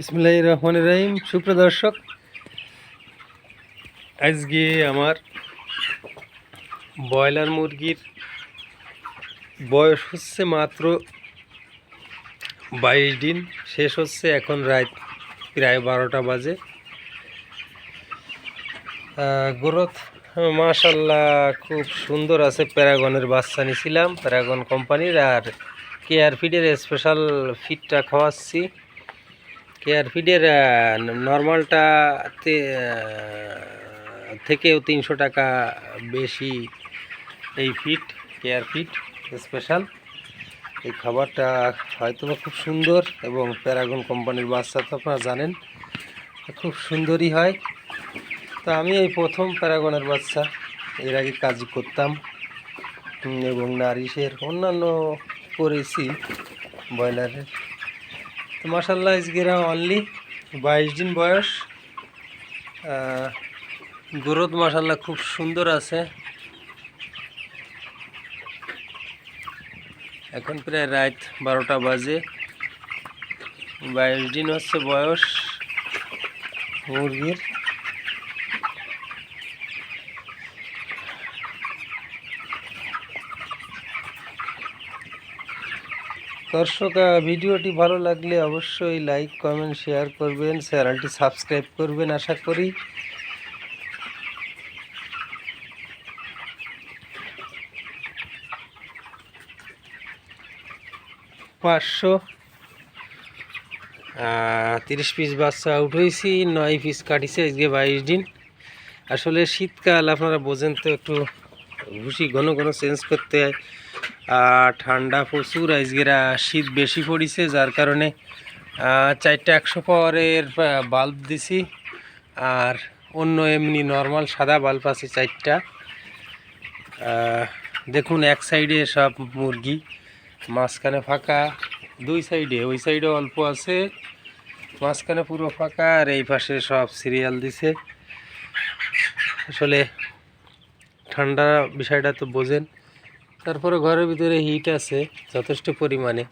ইসমিল্লাহ রহমান রহিম। সুপ্রদর্শক আজকে আমার ব্রয়লার মুরগির বয়স হচ্ছে মাত্র বাইশ দিন, শেষ হচ্ছে এখন রাত প্রায় বারোটা বাজে। গ্রোথ মাশাল্লাহ খুব সুন্দর আছে। প্যারাগনের বাচ্চা নিয়েছিলাম প্যারাগন কোম্পানির, আর কেয়ার ফিডের স্পেশাল ফিডটা খাওয়াচ্ছি। কেয়ার ফিডের নর্মালটা থেকেও তিনশো টাকা বেশি এই ফিট কেয়ার ফিট স্পেশাল এই খাবারটা হয়তো খুব সুন্দর এবং প্যারাগন কোম্পানির বাচ্চা তো আপনারা জানেন, খুব সুন্দরই হয়। তো আমি এই প্রথম প্যারাগনের বাচ্চা, এর আগে কাজ করতাম এবং নারিশের অন্যান্য করেছি, ব্রয়লারের। তো মার্শাল্লাহ ইসগেরা অনলি বাইশ দিন বয়স। গ্রোথ মার্শাল্লাহ খুব সুন্দর আছে। এখন প্রায় রাত বারোটা বাজে। বাইশ দিন হচ্ছে বয়স। মুরগির দর্শক ভিডিওটি ভালো লাগলে অবশ্যই লাইক কমেন্ট শেয়ার করবেন চ্যানেলটি সাবস্ক্রাইব করবেন, আশা করি। পাঁচশো তিরিশ পিস বাচ্চা আউট হয়েছি, নয় পিস কাটিছে আজকে বাইশ দিন। আসলে শীতকাল, আপনারা বোঝেন তো, একটু ভুসি ঘন ঘন চেঞ্জ করতে হয়। ঠান্ডা প্রচুর আজকেরা শীত বেশি পড়িছে, যার কারণে চারটা একশো পাওয়ারের বাল্ব দিছি, আর অন্য এমনি নর্মাল সাদা বাল্ব আছে চারটা। দেখুন, এক সাইডে সব মুরগি, মাঝখানে ফাঁকা, দুই সাইডে, ওই সাইডে অল্প আছে, মাঝখানে পুরো ফাঁকা, আর এই পাশে সব সিরিয়াল দিছে। আসলে, ঠান্ডা বিষয়টা তো বোঝেন। তারপরে ঘরের ভিতরে হিট আছে যথেষ্ট পরিমাণে।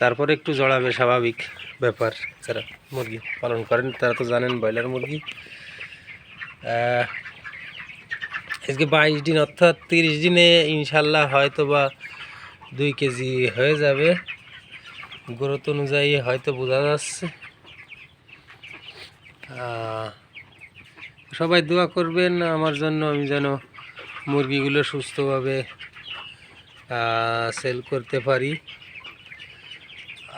তারপরে একটু জড়াবে স্বাভাবিক ব্যাপার। যারা মুরগি পালন করেন, তারা তো জানেন ব্রয়লার মুরগি। আজকে বাইশ দিন, অর্থাৎ তিরিশ দিনে ইনশাল্লাহ হয়তো বা দুই কেজি হয়ে যাবে। গ্রোথ অনুযায়ী হয়তো বোঝা যাচ্ছে। সবাই দোয়া করবেন, আমার জন্য আমি যেন মুরগিগুলো সুস্থভাবে সেল করতে পারি।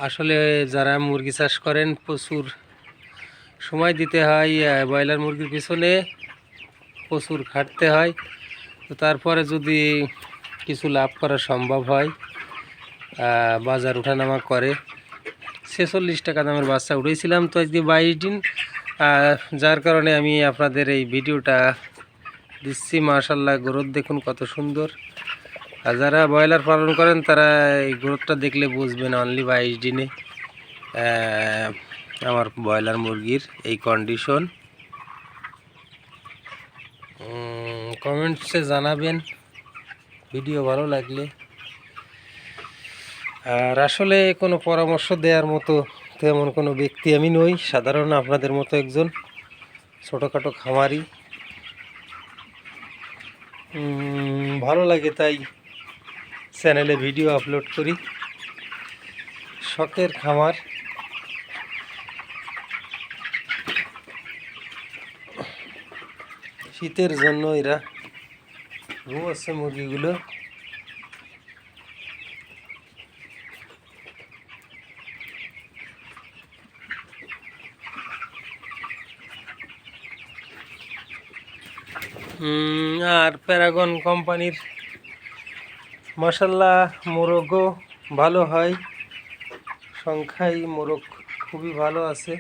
আসলে যারা মুরগি চাষ করেন, প্রচুর সময় দিতে হয় ব্রয়লার মুরগির পিছনে প্রচুর খাটতে হয়। তো তারপরে যদি কিছু লাভ করা সম্ভব হয় বাজার ওঠানামা করে, ছেচল্লিশ টাকা দামের বাচ্চা উঠেছিলাম তো আজকে বাইশ দিন। যার কারণে আমি আপনাদের এই ভিডিওটা দিচ্ছি। মার্শাল্লাহ গ্রোথ দেখুন কত সুন্দর। আর যারা ব্রয়লার পালন করেন, তারা এই গ্রোথটা দেখলে বুঝবেন অনলি বাইশ দিনে আমার ব্রয়লার মুরগির এই কন্ডিশন কমেন্টসে জানাবেন ভিডিও ভালো লাগলে। আর আসলে কোনো পরামর্শ দেওয়ার মতো তেমন কোনো ব্যক্তি আমি নই, সাধারণ আপনাদের মতো একজন ছোটোখাটো খামারি। ভালো লাগে তাই চ্যানেলে ভিডিও আপলোড করি। শখের খামার। শীতের জন্য এরা ঘুমোচ্ছে মুরগিগুলো। আর প্যারাগন কোম্পানির মশাল্লা মোরগও ভালো হয়। সংখ্যায় মোরগ খুবই ভালো আছে।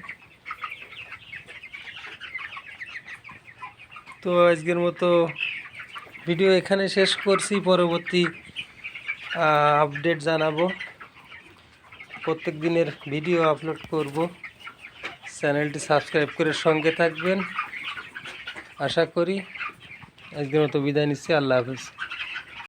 তো আজকের মতো ভিডিও এখানে শেষ করছি। পরবর্তী আপডেট জানাব। প্রত্যেক দিনের ভিডিও আপলোড করব। চ্যানেলটি সাবস্ক্রাইব করে সঙ্গে থাকবেন। আশা করি আজকের মতো বিদায় নিচ্ছি। আল্লাহ হাফিজ।